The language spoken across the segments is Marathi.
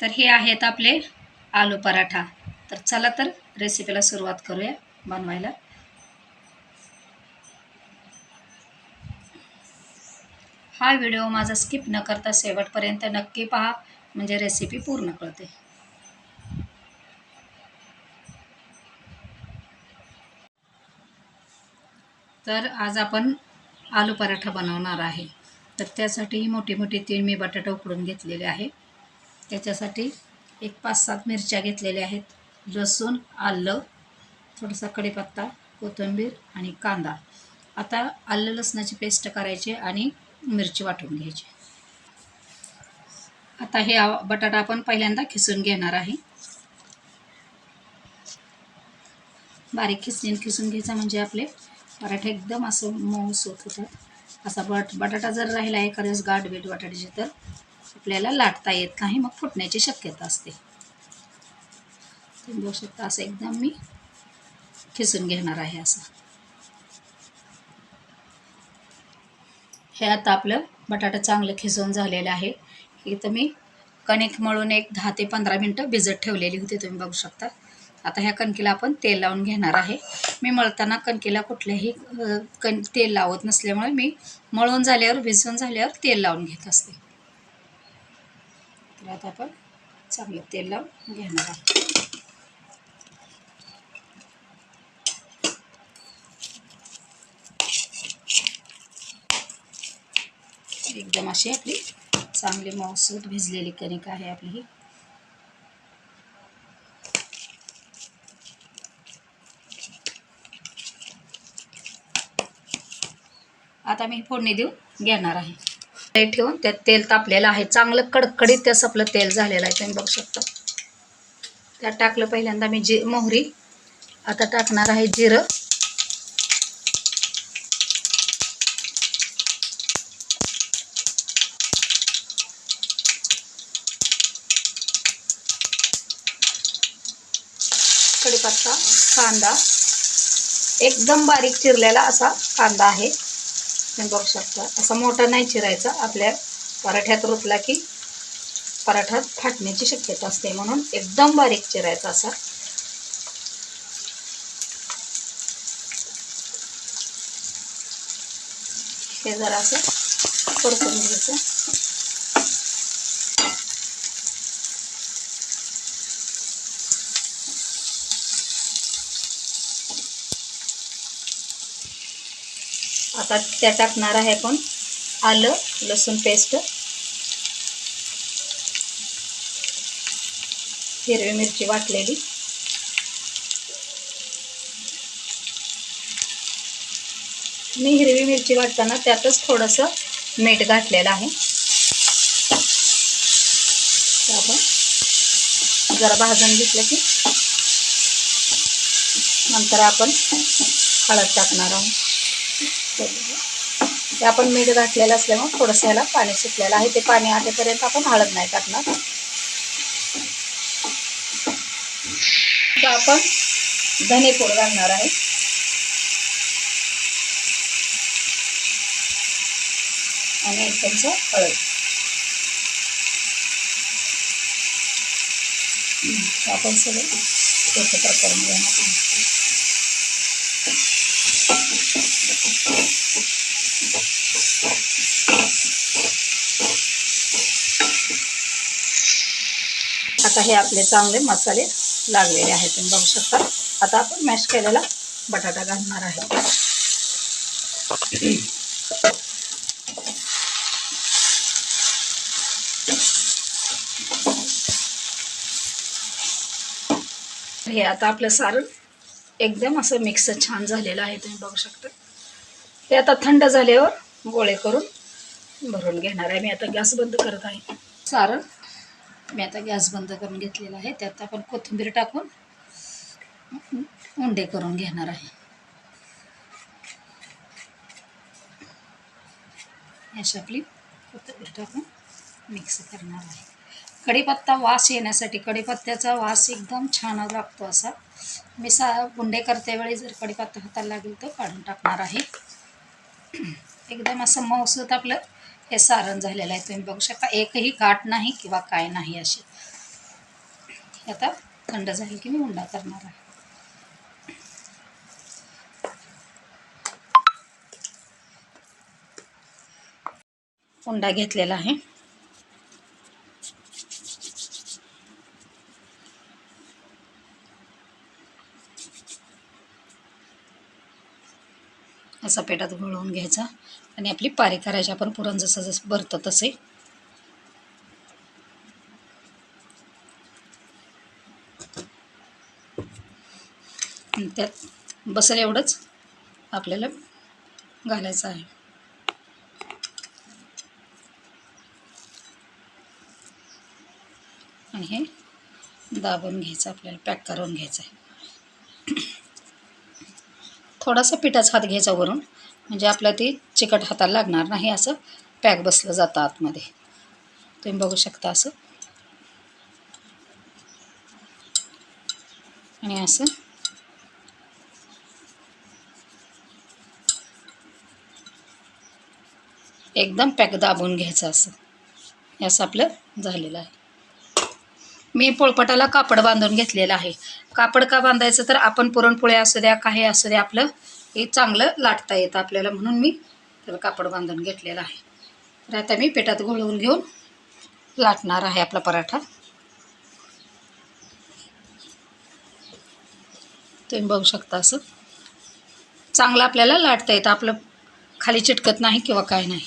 तर हे आहेत आपले आलू पराठा. तर चला तर रेसिपीला सुरुवात करूया बनवायला. हा व्हिडिओ माझा स्किप न करता शेवटपर्यंत नक्की पहा म्हणजे रेसिपी पूर्ण कळते. तर आज आपण आलू पराठा बनवणार आहे. तर त्यासाठी मोठी मोठी तीन मी बटाटा उकडून घेतलेले आहे. त्याच्यासाठी एक पाच सात मिरच्या घेतलेल्या आहेत. लसूण आलं थोडासा कढीपत्ता कोथिंबीर आणि कांदा. आता आलं लसणाची पेस्ट करायची आणि मिरची वाटून घ्यायची. आता हे बटाटा आपण पहिल्यांदा खिसून घेणार आहे. बारीक खिसणीन खिसून घ्यायचा म्हणजे आपले पराठे एकदम असं मऊ होत होतात. असा बट बटाटा जर राहिला एखाद्यास गाठ बीट बटाट्याची तर आपल्याला लाटता येत नाही मग फुटण्याची शक्यता असते. तुम्ही बघू शकता असं एकदम मी खिसून घेणार आहे असं. हे आता आपलं बटाटा चांगलं खिसून झालेलं आहे. इथं मी कणिक मळून एक दहा ते पंधरा मिनटं भिजत ठेवलेली होती तुम्ही बघू शकता. आता ह्या कणकीला आपण तेल लावून घेणार आहे. मी मळताना कणकीला कुठल्याही कण तेल लावत नसल्यामुळे मी मळून झाल्यावर भिजवून झाल्यावर तेल लावून घेत असते. आता आपण चांगलं तेल लावून घेणार आहे एकदम अशी आपली चांगली मऊसूत भिजलेली कणिक आहे आपली ही. आता मी फोडणी देऊन घेणार आहे. ठेवून त्यात तेल तापलेलं आहे. चांगलं कडकडीत त्यास आपलं तेल झालेलं आहे. तुम्ही बघू शकता. त्यात टाकलं पहिल्यांदा मी जी मोहरी. आता टाकणार आहे जिरं. कडीपत्ता कांदा. एकदम बारीक चिरलेला असा कांदा आहे. तुम्ही बघू शकता. असा मोठा नाही चिरायचा. आपल्या पराठ्यात रुतला की पराठ्यात फाटण्याची शक्यता असते. म्हणून एकदम बारीक चिरायचा असा. हे जरा असं परतून घ्यायचं. आता त्या टाकणार आहे आपण आलं लसूण पेस्ट. हिरवी मिरची वाटलेली. मी हिरवी मिरची वाटताना त्यातच थोडंसं मीठ घातलेलं आहे. आपण जरा भाजून घेतलं की नंतर आपण हळद टाकणार आहोत. ते आपण मीठ घातलेलं असल्यामुळे थोडंसं ह्याला पाणी सुटलेलं आहे. ते पाणी आटेपर्यंत आपण हळद नाही टाकणार. आपण धने पूड घालणार आहे. आणि एक चमचा हळद. आपण सगळं एकत्र करून घेणार आता हे आपले चांगले मसाले लागलेले आहेत तुम्ही बघू शकता. आता आपण मॅश केलेला बटाटा घालणार आहे. हे आता आपलं सारण एकदम असं मिक्स छान झालेलं आहे तुम्ही बघू शकता. ते आता थंड झाल्यावर गोळे करून भरून घेणार आहे. मी आता गॅस बंद करत आहे. सारण मी आता गॅस बंद करून घेतलेला आहे. त्यात आपण कोथिंबीर टाकून उंडे करून घेणार आहे. अशी आपली कोथिंबीर टाकून मिक्स करणार आहे. कढीपत्ता वास येण्यासाठी कढीपत्त्याचा वास एकदम छान लागतो असा. मी सा उंडे करते वेळी जर कढीपत्ता हाताला लागेल तर काढून टाकणार आहे. एकदम असं मऊसूत आपलं हे सारण झालेलं आहे. तुम्ही बघू शकता एकही गाठ नाही किंवा काय नाही अशी. आता थंड झाली की मी उंडा करणार आहे. उंडा घेतलेला आहे. असा पेटात घोळवून घ्यायचा. आणि आपली पारी करायची आपण पुरण जसं जसं भरतं तसे. त्यात बसेल एवढंच आपल्याला घालायचं आहे. आणि हे दाबून घ्यायचं आपल्याला पॅक करून घ्यायचं आहे. थोडासा पिठाचा हात घ्यायचा वरून. म्हणजे आपल्या ते चिकट हाताला लागणार नाही असं. पॅक बसलं जातं आतमध्ये. तुम्ही बघू शकता असं. आणि असं. एकदम पॅक दाबून घ्यायचं असं. हे असं आपलं झालेलं आहे. मी पोळपटाला कापड बांधून घेतलेलं आहे. कापड का बांधायचं तर आपण पुरणपोळ्या असू द्या काही असू द्या आपलं हे चांगलं लाटता येतं आपल्याला म्हणून मी त्याला कापड बांधून घेतलेलं आहे. तर आता मी पेटात घोळवून घेऊन लाटणार आहे आपला पराठा. तुम्ही बघू शकता असं. चांगलं आपल्याला लाटता येतं आपलं खाली चिटकत नाही किंवा काय नाही.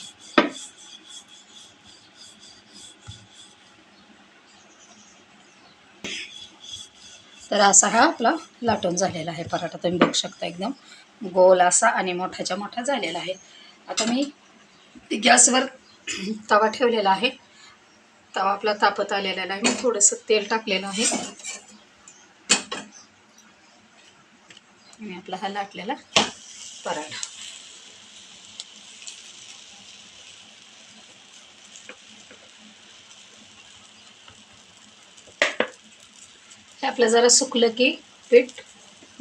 तर असा हा आपला लाटून झालेला आहे पराठा. तुम्ही बघू शकता एकदम गोल असा आणि मोठाच्या मोठा झालेला आहे. आता मी गॅसवर तवा ठेवलेला आहे. तवा आपला तापत आलेला आहे. मी थोडंसं तेल टाकलेलं आहे. आणि आपला हा लाटलेला पराठा. हे आपलं जरा सुकलं की पीठ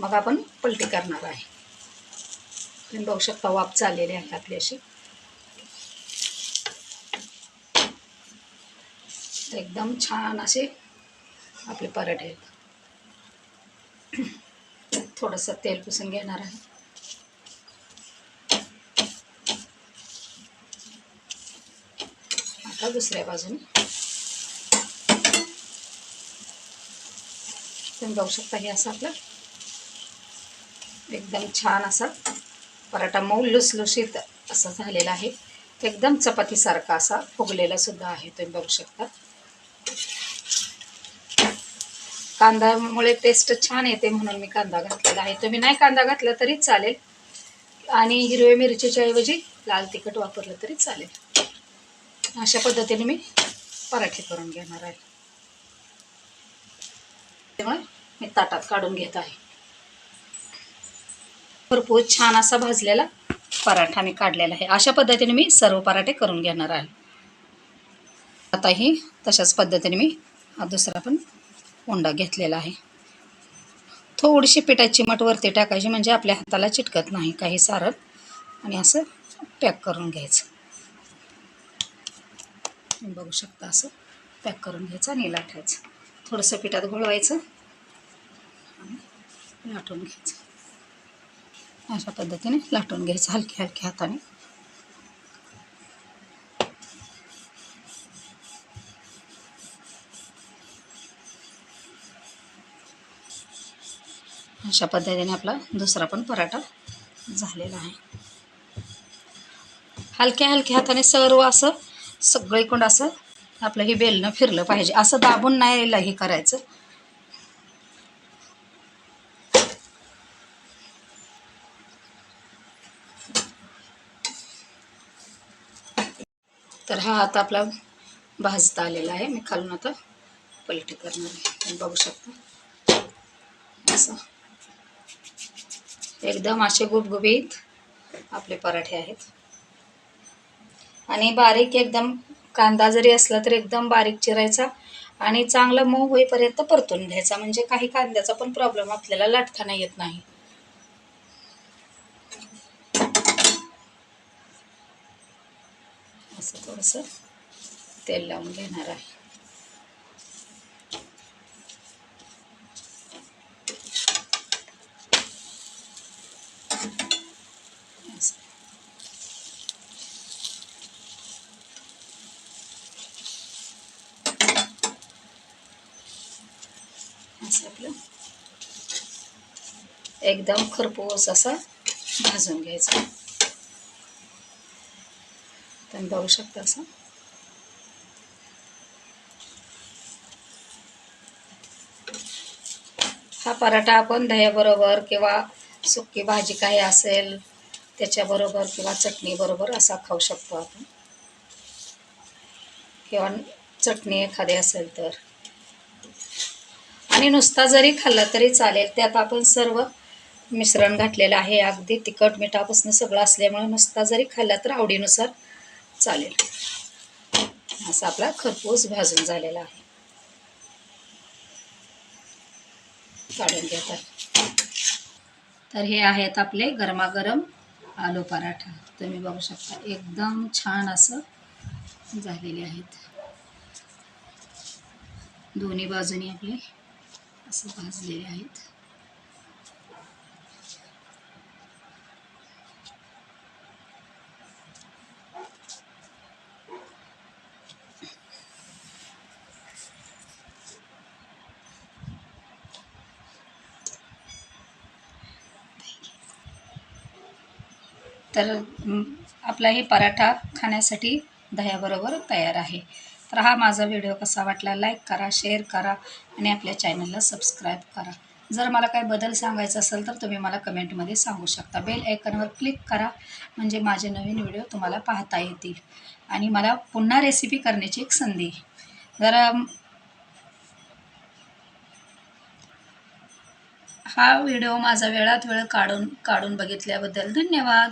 मग आपण पलटी करणार आहे. तुम्ही बघू शकता वाप चाललेली आहे आपली अशी. एकदम छान असे आपले पराठे आहेत. थोडंसं तेल पुसून घेणार आहे. आता दुसऱ्या बाजूने तुम्ही बघू शकता हे असं आपलं. एकदम छान असा पराठा मऊ लुसलुशीत असा झालेला आहे. एकदम चपातीसारखा असा फुगलेला सुद्धा आहे तुम्ही बघू शकता. कांद्यामुळे टेस्ट छान येते म्हणून मी कांदा घातलेला आहे. तुम्ही नाही कांदा घातला तरी चालेल. आणि हिरव्या मिरचीच्या ऐवजी लाल तिखट वापरलं तरी चालेल. अशा पद्धतीने मी पराठे करून घेणार आहे. त्यामुळे मी ताटात काढून घेत आहे. भरपूर छान असा भाजलेला पराठा मी काढलेला आहे. अशा पद्धतीने मी सर्व पराठे करून घेणार आहे. आताही तशाच पद्धतीने मी हा दुसरा पण उंडा घेतलेला आहे. थोडीशी पिठाची मट वरती टाकायची म्हणजे आपल्या हाताला चिटकत नाही. काही सारण आणि असं पॅक करून घ्यायचं. बघू शकता असं पॅक करून घ्यायचं आणि लाटायचं थोडंसं पिठात घोळवायचं. आणि लाटून घ्यायचं. अशा पद्धतीने लाटून घ्यायचं हलक्या हलक्या हाताने. अशा पद्धतीने आपला दुसरा पण पराठा झालेला आहे. हलक्या हलक्या हाताने सर्व असं सगळीकडं असं आपलं हे बेलणं फिरलं पाहिजे. असं दाबून नाही हे करायचं. तर हा आता आपला भाजता आलेला आहे. मी खालून आता पलटी करणार आहे. बघू शकता. असं. एकदम असे गुबगुबीत आपले पराठे आहेत. आणि बारीक एकदम कांदा जरी असला तरी एकदम बारीक चिरायचा आणि चांगला मऊ होईपर्यंत परतून घ्यायचा. म्हणजे काही कांद्याचा पण प्रॉब्लेम आपल्याला लाटताना येत नाही. असं थोडंसं तेल लावून घेणार आहे. आपलं. एकदम खरपूस असा भाजून घ्यायचा. तुम्ही बघू शकता असं. हा पराठा आपण दह्याबरोबर किंवा सुकी भाजी काही असेल त्याच्याबरोबर किंवा चटणीबरोबर असा खाऊ शकतो आपण. किंवा चटणी एखादी असेल तर. आणि नुसता जरी खाल्ला तरी चालेल. त्यात आपण सर्व मिश्रण घातलेलं आहे. अगदी तिखट मिठापासून सगळं असल्यामुळे नुसता जरी खाल्ला तर आवडीनुसार चालेल. असा आपला खरपूस भाजून झालेला आहे. काढून घेतात तर हे आहेत आपले गरमागरम आलू पराठा. तुम्ही बघू शकता एकदम छान असं झालेले आहेत. दोन्ही बाजूनी आपले असं भाजलेले आहेत. तर आपला हे पराठा खाण्यासाठी दह्याबरोबर तयार आहे. तर हा माझा व्हिडिओ कसा वाटला लाईक करा शेअर करा आणि आपल्या चॅनलला सबस्क्राईब करा. जर मला काय बदल सांगायचा असेल तर तुम्ही मला कमेंटमध्ये सांगू शकता. बेल आयकॉनवर क्लिक करा म्हणजे माझे नवीन व्हिडिओ तुम्हाला पाहता येतील. आणि मला पुन्हा रेसिपी करण्याची एक संधी. जर हा व्हिडिओ माझा वेळात वेळ काढून काढून बघितल्याबद्दल धन्यवाद.